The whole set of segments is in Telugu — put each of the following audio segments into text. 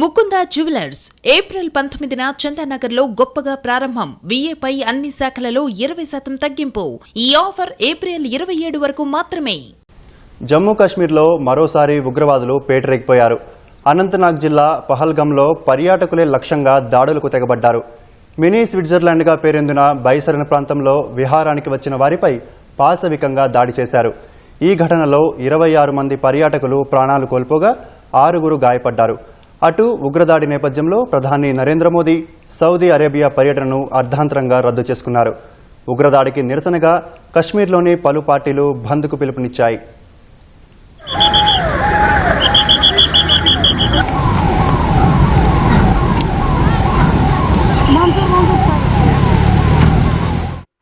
ముకుంద జ్యువెలర్స్ ఏప్రిల్ పంతొమ్మిదిన చందానగర్లో గొప్పగా ప్రారంభం. విఏపై అన్ని శాఖలలో ఇరవై శాతం తగ్గింపు. ఈ ఆఫర్ ఏప్రిల్ ఇరవై ఏడు వరకు మాత్రమే. జమ్మూ కాశ్మీర్లో మరోసారి ఉగ్రవాదులు పేటరేగిపోయారు. అనంతనాగ్ జిల్లా పహల్గంలో పర్యాటకులే లక్ష్యంగా దాడులకు తెగబడ్డారు. మినీ స్విట్జర్లాండ్గా పేరొందిన బైసరణ ప్రాంతంలో విహారానికి వచ్చిన వారిపై పాశవికంగా దాడి చేశారు. ఈ ఘటనలో ఇరవై ఆరు మంది పర్యాటకులు ప్రాణాలు కోల్పోగా ఆరుగురు గాయపడ్డారు. అటు ఉగ్రదాడి నేపథ్యంలో ప్రధాని నరేంద్ర మోదీ సౌదీ అరేబియా పర్యటనను అర్ధాంతరంగా రద్దు చేసుకున్నారు. ఉగ్రదాడికి నిరసనగా కశ్మీర్లోని పలు పార్టీలు బంద్కు పిలుపునిచ్చాయి.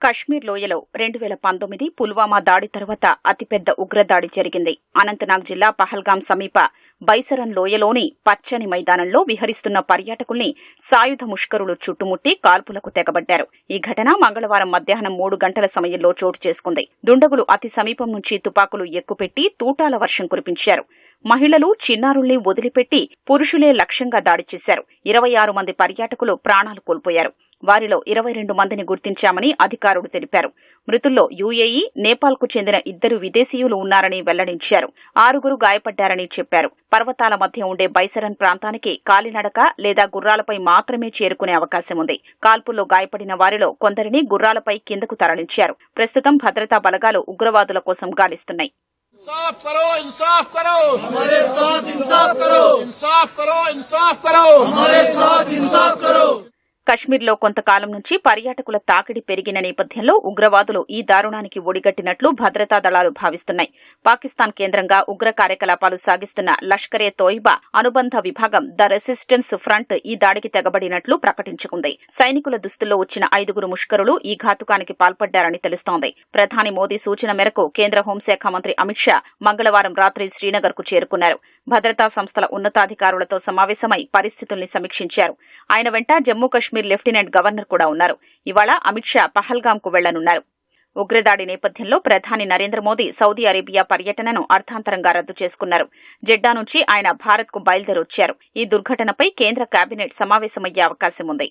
కశ్మీర్ లోయలో రెండు వేల పంతొమ్మిది పుల్వామా దాడి తర్వాత అతిపెద్ద ఉగ్రదాడి జరిగింది. అనంతనాగ్ జిల్లా పహల్గాం సమీప బైసరన్ లోయలోని పచ్చని మైదానంలో విహరిస్తున్న పర్యాటకుల్ని సాయుధ ముష్కరులు చుట్టుముట్టి కాల్పులకు తెగబడ్డారు. ఈ ఘటన మంగళవారం మధ్యాహ్నం మూడు గంటల సమయంలో చోటు చేసుకుంది. దుండగులు అతి సమీపం నుంచి తుపాకులు ఎక్కుపెట్టి తూటాల వర్షం కురిపించారు. మహిళలు చిన్నారుల్ని వదిలిపెట్టి పురుషులే లక్ష్యంగా దాడి చేశారు. ఇరవై ఆరు మంది పర్యాటకులు ప్రాణాలు కోల్పోయారు. వారిలో ఇరవై రెండు మందిని గుర్తించామని అధికారులు తెలిపారు మృతుల్లో యుఏఈ నేపాల్కు చెందిన ఇద్దరు విదేశీయులు ఉన్నారని వెల్లడించారు ఆరుగురు గాయపడ్డారని చెప్పారు పర్వతాల మధ్య ఉండే బైసరన్ ప్రాంతానికి కాలినడక లేదా గుర్రాలపై మాత్రమే చేరుకునే అవకాశం ఉంది కాల్పుల్లో గాయపడిన వారిలో కొందరిని గుర్రాలపై కిందకు తరలించారు ప్రస్తుతం భద్రతా బలగాలు ఉగ్రవాదుల కోసం గాలిస్తున్నాయి इंसाफ करो इंसाफ करो हमारे साथ इंसाफ करो इंसाफ करो इंसाफ करो हमारे साथ इंसाफ करो కశ్మీర్లో కొంతకాలం నుంచి పర్యాటకుల తాకిడి పెరిగిన నేపథ్యంలో ఉగ్రవాదులు ఈ దారుణానికి ఒడిగట్టినట్లు భద్రతా దళాలు భావిస్తున్నాయి. పాకిస్తాన్ కేంద్రంగా ఉగ్ర కార్యకలాపాలు సాగిస్తున్న లష్కరే తోయిబా అనుబంధ విభాగం ద రెసిస్టెన్స్ ఫ్రంట్ ఈ దాడికి తెగబడినట్లు ప్రకటించుకుంది. సైనికుల దుస్తుల్లో వచ్చిన ఐదుగురు ముష్కరులు ఈ ఘాతుకానికి పాల్పడ్డారని తెలుస్తోంది. ప్రధాని మోదీ సూచన మేరకు కేంద్ర హోంశాఖ మంత్రి అమిత్ షా మంగళవారం రాత్రి శ్రీనగర్కు చేరుకున్నారు. భద్రతా సంస్థల ఉన్నతాధికారులతో సమావేశమై పరిస్థితుల్ని సమీక్షించారు. ఆయన వెంట జమ్మూ కాశ్మీర్ లెఫ్టినెంట్ గవర్నర్ కూడా ఉన్నారు. ఇవాళ అమిత్ షా పహల్గాంకు వెళ్ళనున్నారు. ఉగ్రదాడి నేపథ్యంలో ప్రధాని నరేంద్ర మోదీ సౌదీ అరేబియా పర్యటనను అర్థాంతరంగా రద్దు చేసుకున్నారు. జెడ్డా నుంచి ఆయన భారత్కు బయలుదేరొచ్చారు. ఈ దుర్ఘటనపై కేంద్ర కేబినెట్ సమావేశమయ్యే అవకాశం ఉంది